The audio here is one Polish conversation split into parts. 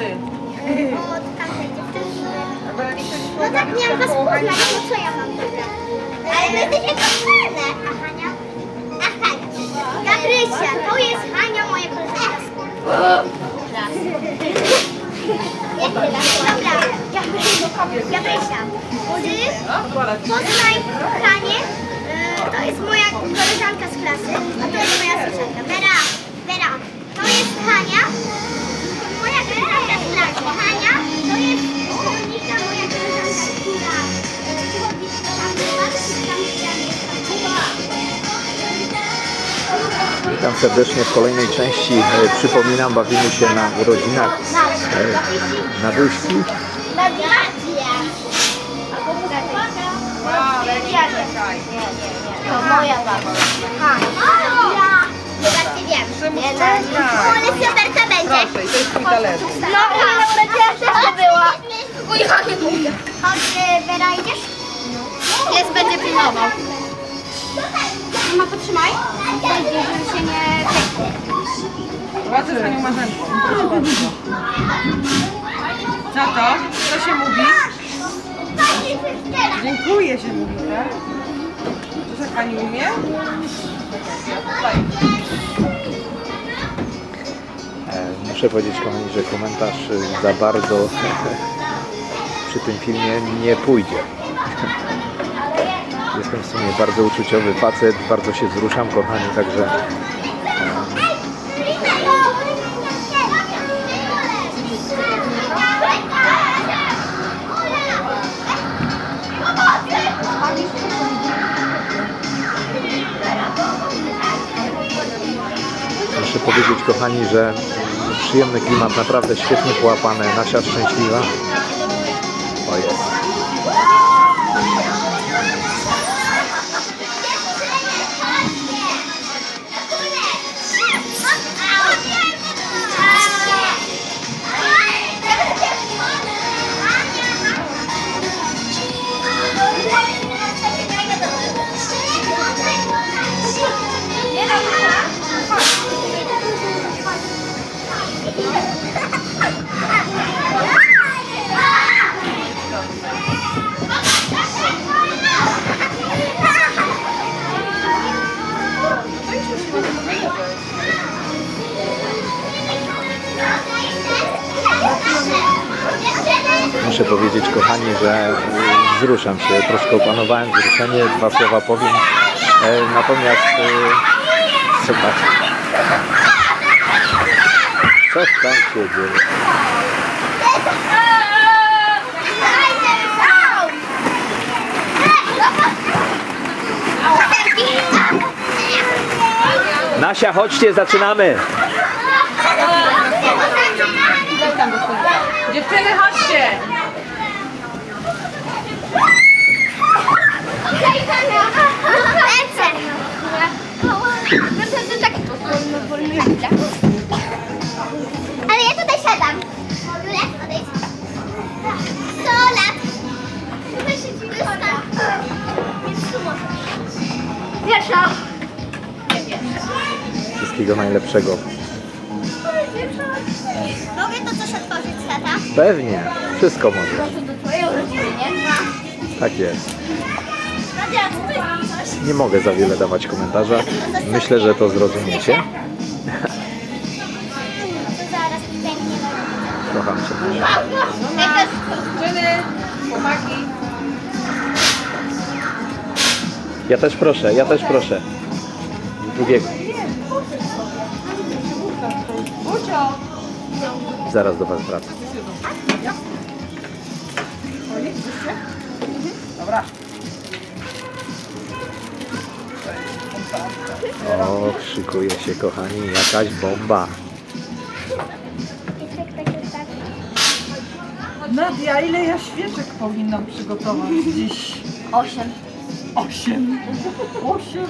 od tamtej dziewczyny. No tak miałam was poznać, no co ja mam wybrać? Ale my jesteśmy kochane. A Hania? A Hania. Gabrysia, to jest Hania, moja koleżanka. Jak ty? Dobra, Gabrysia. Gabrysia. Ty poznaj Hanię. Y, To jest moja koleżanka z klasy, serdecznie w kolejnej części. E, Przypominam, bawimy się na urodzinach. Nadia. To moja baba. Ale Fioderka będzie. Proszę, i to jest twój talerzyk. No, ale urodzina też to była. Chodź, Wera, idziesz? Jest, będzie pilnował. Mama, potrzymaj. Będzie, żeby się nie... Zobaczcie z panią Marzenką. Proszę bardzo. Co to? Co się mówi? Dziękuję się mówi, tak? To jak pani? Tutaj. E, Muszę powiedzieć, kochani, że komentarz za bardzo przy tym filmie nie pójdzie. Jestem w sumie bardzo uczuciowy facet, bardzo się wzruszam, kochani, także muszę powiedzieć, kochani, że przyjemny klimat, naprawdę świetnie połapane, Nasia szczęśliwa. O jest. Że y, wzruszam się, troszkę opanowałem wzruszenie, dwa słowa powiem. E, Natomiast e, zobaczcie. Co tam się dzieje? Nasia, chodźcie, zaczynamy! Dziewczyny, chodźcie! Wszystkiego najlepszego. Mogę to coś otworzyć, tata? Pewnie, wszystko może. Tak jest. Nie mogę za wiele dawać komentarza. Myślę, że to zrozumiecie. Kocham cię. Ja też proszę, ja też proszę. Drugiego. Zaraz do Was wracam. Dobra. O, szykuje się, kochani, jakaś bomba. Nadia, ile ja świeczek powinnam przygotować dziś? Osiem. Osiem. Osiem.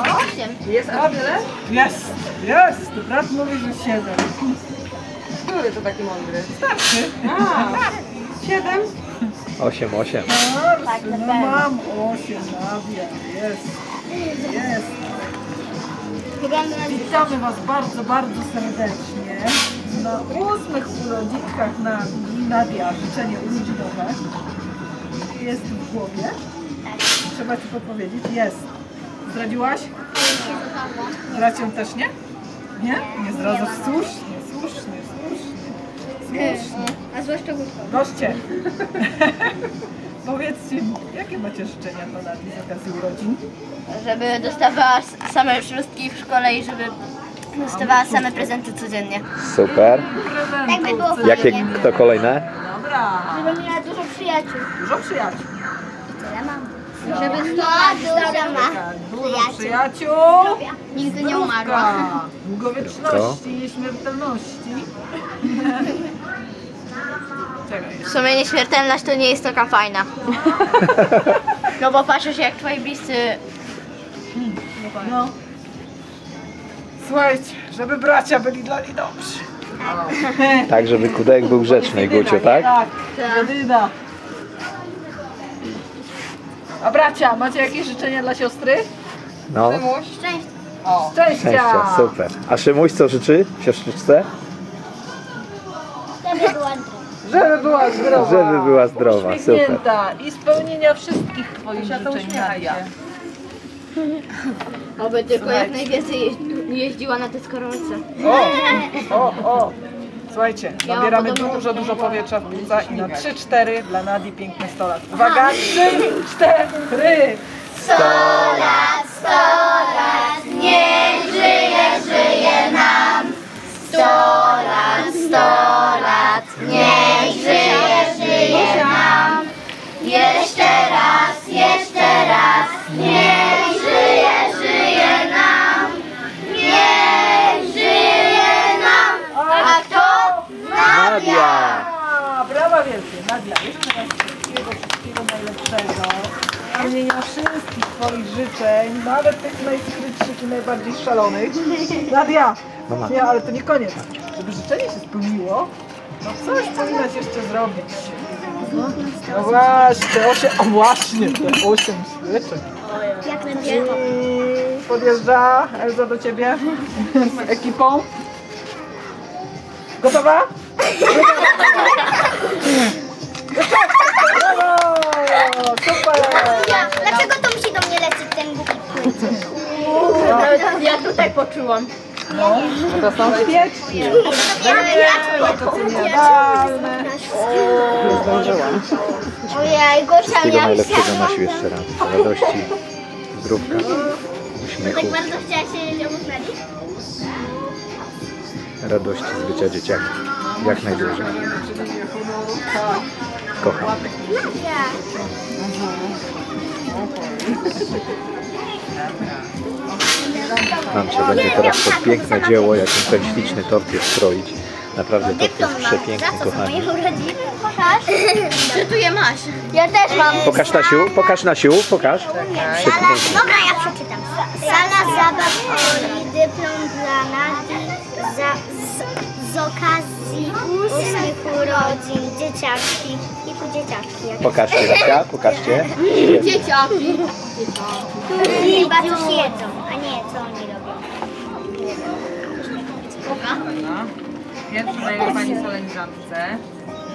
Osiem. Jest a wiele? Jest, jest. Brat mówi, że siedem. Który to taki mądry? Starszy. A, siedem? Osiem, osiem. Tak, no mam osiem, Nadia. Jest. Jest. Wygląda na Witamy Was bardzo, bardzo serdecznie na ósmych urodzinkach na Nadia życzenie urodzinowe jest w głowie. Trzeba Ci podpowiedzieć. Jest. Zdradziłaś? Zdradzić też nie? Nie? Nie zdradzasz. Słusznie. Słusznie. A zwłaszcza głupko. Goście. Powiedzcie mi, jakie macie życzenia dla Nadii z okazji urodzin? Żeby dostawała s- same szóstki w szkole i żeby dostawała same prezenty codziennie. Super. Tak by było fajnie. Jakie, kto kolejne? Dobra. Żeby miała dużo przyjaciół. Dużo przyjaciół. Żeby miała dużo ma. Tak, Dużo przyjaciół. Nigdy nie umarła. Zdrówka, Długowieczności, nieśmiertelności. Czekaj. W sumie nieśmiertelność to nie jest taka fajna. No bo patrzysz jak twoi bliscy No. Słuchajcie, żeby bracia byli dla niej dobrzy. Tak, żeby Kudek był grzeczny, Gucio, tak? Tak, Jedyna. A bracia, macie jakieś życzenia dla siostry? No, Szczęście. O, szczęścia! szczęścia, super. A Szymuś co życzy siostrzyczce? Żeby była zdrowa. Żeby była zdrowa. Żeby była zdrowa, Uśmiechnięta i spełnienia wszystkich Twoich życzeń, Nadia. Oby tylko jak najwięcej jeździ- jeździła na deskorolce. O, o, o. Słuchajcie, nabieramy dużo, dużo powietrza w płuca i na 3-4 dla Nadii piękny 100 lat. Uwaga, 3-4! A kto? Nadia! A, brawa wielkie, Nadia. Jeszcze raz wszystkiego, wszystkiego najlepszego. Spełnienia wszystkich Twoich życzeń, nawet tych najskrytszych i najbardziej szalonych. Nadia, Mama. nie, ale to nie koniec. Żeby życzenie się spełniło, no coś powinnaś jeszcze zrobić. No właśnie, te osiem, o właśnie, te osiem. Jak. I podjeżdża Elza do ciebie z ekipą. Gotowa? Brawo! Super! Ja, dlaczego to musi do mnie lecieć ten głupi płyn? Ja tutaj poczułam. No, to są świeczki. To co niedawne. Ojej, Gosia, Wszystkiego ja najlepszego myślałam. Nasiu jeszcze raz. Radości, zdrówka, uśmiechu, Tak bardzo chciałaś się obok Nadii? radości z bycia dzieciakiem. Jak najdłużej. Kocham. Nam się będzie teraz to piękne dzieło, jakim ten śliczny tort jest stroić. Naprawdę tort jest przepiękny, kochani. moje urodziny? Pokaż. Czy tu je masz? Ja też mam. Pokaż Nasiu, pokaż Nasiu, pokaż. Sala, dobra, ja przeczytam. Sala zabaw Oli, dyplom dla Nadii za, z, z okazji ósmych urodzin, dzieciaczki i tu dzieciaczki. jak- Pokażcie Nasia, pokażcie. Dzieciaki. Chyba coś jedzą, a nie co oni robią. Pierwszy daję pani solenizantce.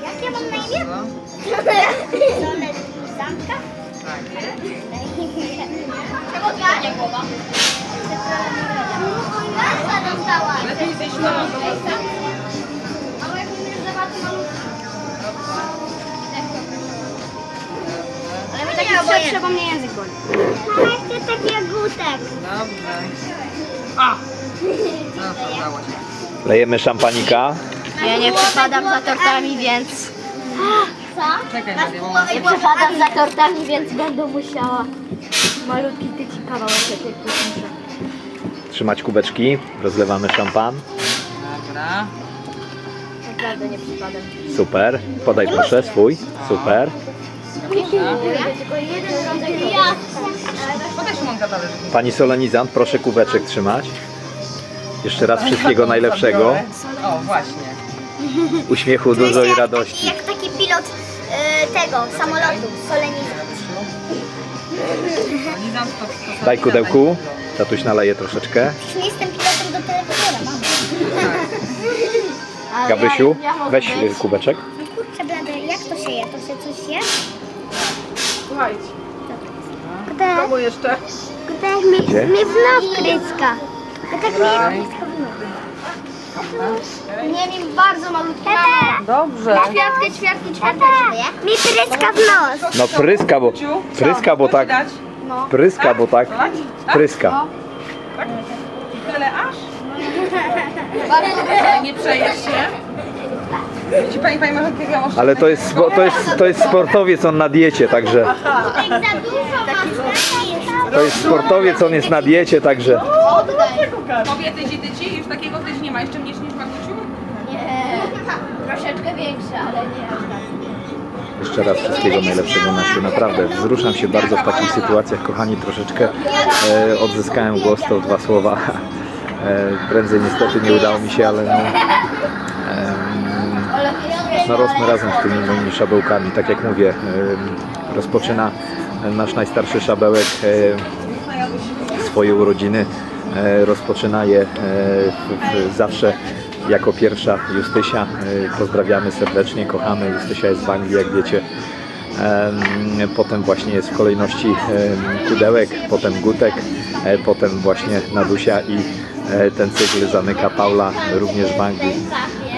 Jak ja mam na imię? Solenizantka? Tak. Czego to nie głowa? Nazwa dostała. Lepiej zejść na dół. Ale my taki trzeba mnie język boli. Mama, chcę taki jagódek. Dobrze. A! No to udało się. Lejemy szampanika. Ja nie przepadam za tortami, więc... Co? Czekaj Nadia, bo mam Nie przepadam za tortami, więc będę musiała malutki tyci kawałek muszę. Trzymać kubeczki, rozlewamy szampan. Dobra. Naprawdę nie. Super. Podaj proszę swój. Super. Tylko jeden rodzaj Ja Podaj Szymon talerzyk. Pani solenizant, proszę kubeczek trzymać. Jeszcze raz wszystkiego najlepszego. O, właśnie. Uśmiechu dużo i radości. Taki, jak taki pilot e, tego samolotu, solenizant. Solenizant to, to Daj kudełku. Tatuś naleje troszeczkę. Przecież nie jestem mogę weź y, kubeczek. Kurczę blady, jak to się je? To się coś je? Słuchajcie, Gdy, komu jeszcze? gdy mi, Gdzie? mi znów kryska. Tak mi Nie wiem, bardzo malutki. Dobrze. Ćwiartkę, ćwiartkę, ćwiartkę. mi pryska w nos. No pryska, bo, pryska, bo co? Co tak, ci dać? pryska, bo tak, Dać? pryska. Tak? I tyle aż? Ale nie przejesz się. Widzi pani, pani takiego Ale to jest, spo- to jest, to jest sportowiec, on na diecie, także Jak za dużo masz, to jest sportowiec, on jest na diecie, także Kobiety, dzieci, już takiego też nie ma, jeszcze mniejszy niż Maguciu? Nie, troszeczkę większe, ale nie aż tak. jeszcze raz wszystkiego najlepszego Nasiu, naprawdę wzruszam się bardzo w takich sytuacjach, kochani, troszeczkę e, odzyskałem głos, to dwa słowa, prędzej niestety nie udało mi się, ale no, no rosnę razem z tymi moimi szabełkami, tak jak mówię, rozpoczyna nasz najstarszy szabełek e, swoje urodziny, e, rozpoczyna je e, zawsze jako pierwsza Justysia. E, Pozdrawiamy serdecznie, kochamy. Justysia jest w Anglii, jak wiecie. Em, Potem właśnie jest w kolejności Kudełek, potem Gutek, e, potem właśnie Nadusia i e, ten cykl zamyka Paula również w Anglii.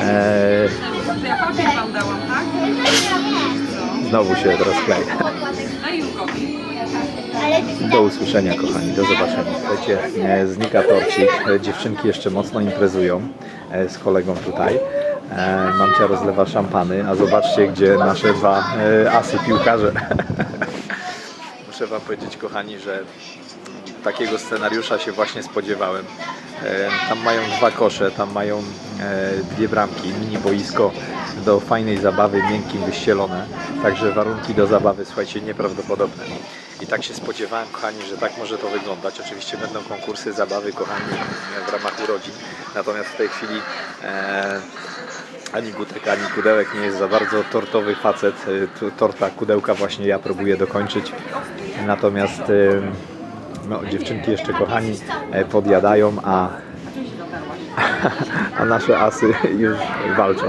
E? Znowu się rozkleja. Do usłyszenia kochani, do zobaczenia. E, znika torcik, E, dziewczynki jeszcze mocno imprezują e, z kolegą tutaj. E, Mamcia rozlewa szampany, a zobaczcie gdzie nasze dwa e, asy piłkarze. Muszę wam powiedzieć kochani, że takiego scenariusza się właśnie spodziewałem. E, Tam mają dwa kosze, tam mają e, dwie bramki, mini boisko do fajnej zabawy, miękkim wyścielone. Także warunki do zabawy, słuchajcie, nieprawdopodobne. I tak się spodziewałem, kochani, że tak może to wyglądać. Oczywiście będą konkursy zabawy, kochani, w ramach urodzin. Natomiast w tej chwili e, ani Gutek, ani Kudełek nie jest za bardzo tortowy facet. E, Torta Kudełka właśnie ja próbuję dokończyć. Natomiast e, no, dziewczynki jeszcze kochani e, podjadają, a, a nasze asy już walczą.